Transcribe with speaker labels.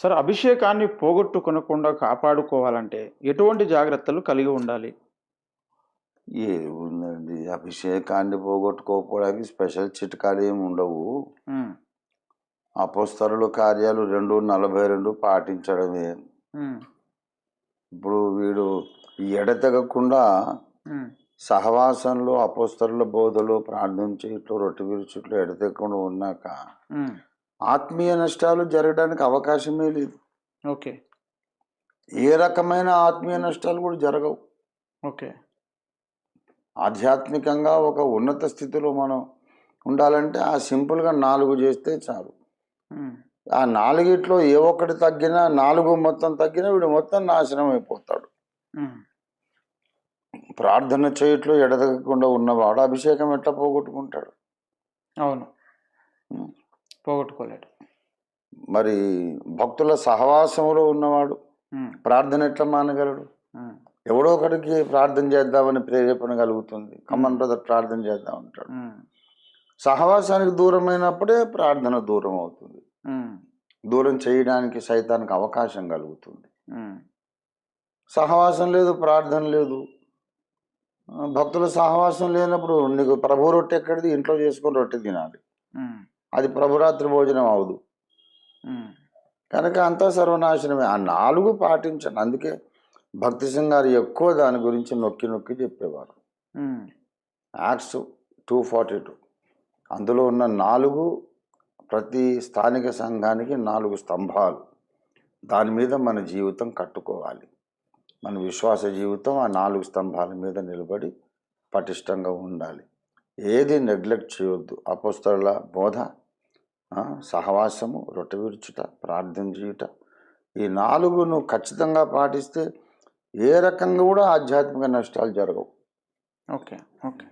Speaker 1: Sir అభిషేకాన్ని పోగొట్టుకొనకుండా కాపాడుకోవాలంటే ఎటువంటి జాగ్రత్తలు కలిగి ఉండాలి?
Speaker 2: ఏది ఉందండి అభిషేకాన్ని పోగొట్టుకోకపోవడానికి స్పెషల్ చిట్కాలు ఏమి ఉండవు. అపోస్తరుల కార్యాలు రెండు నలభై రెండు పాటించడమే. ఇప్పుడు వీడు ఎడతెగకుండా సహవాసంలో అపోస్తరుల బోధలు ప్రార్థన చేయట్లు రొట్టె విరుచుట్లు ఎడతెగకుండా ఉన్నాక ఆత్మీయ నష్టాలు జరగడానికి అవకాశమే లేదు.
Speaker 1: ఓకే.
Speaker 2: ఏ రకమైన ఆత్మీయ నష్టాలు కూడా జరగవు.
Speaker 1: ఓకే.
Speaker 2: ఆధ్యాత్మికంగా ఒక ఉన్నత స్థితిలో మనం ఉండాలంటే ఆ సింపుల్గా నాలుగు చేస్తే చాలు. ఆ నాలుగిట్లో ఏ ఒక్కటి తగ్గినా నాలుగు మొత్తం తగ్గినా వీడు మొత్తం నాశనం అయిపోతాడు. ప్రార్థన చేయట్లో ఎడతగకుండా ఉన్నవాడు అభిషేకం ఎట్లా పోగొట్టుకుంటాడు?
Speaker 1: అవును. పోగొట్టుకోలేడు.
Speaker 2: మరి భక్తుల సహవాసంలో ఉన్నవాడు ప్రార్థన ఎట్లా మానగలడు? ఎవడో ఒకడికి ప్రార్థన చేద్దామని ప్రేరేపణ కలుగుతుంది. కమన్ బ్రదర్ ప్రార్థన చేద్దాం అంటాడు. సహవాసానికి దూరమైనప్పుడే ప్రార్థన దూరం అవుతుంది. దూరం చేయడానికి సైతానికి అవకాశం కలుగుతుంది. సహవాసం లేదు ప్రార్థన లేదు. భక్తుల సహవాసం లేనప్పుడు నీకు ప్రభు రొట్టె ఎక్కడిది? ఇంట్లో చేసుకొని రొట్టె తినాలి. అది ప్రభురాత్రి భోజనం అవదు. కనుక అంతా సర్వనాశనమే. ఆ నాలుగు పాటించండి. అందుకే భక్తి సింగ్ గారు ఎక్కువ దాని గురించి నొక్కి నొక్కి చెప్పేవారు. Acts two forty two. అందులో ఉన్న నాలుగు ప్రతి స్థానిక సంఘానికి నాలుగు స్తంభాలు. దాని మీద మన జీవితం కట్టుకోవాలి. మన విశ్వాస జీవితం ఆ నాలుగు స్తంభాల మీద నిలబడి పటిష్టంగా ఉండాలి. ఏది నెగ్లెక్ట్ చేయొద్దు. అపోస్తల బోధ సహవాసము రొట్టె విరుచుట ప్రార్థన చేయుట. ఈ నాలుగు నువ్వు ఖచ్చితంగా పాటిస్తే ఏ రకంగా కూడా ఆధ్యాత్మిక నష్టాలు జరగవు.
Speaker 1: Okay okay.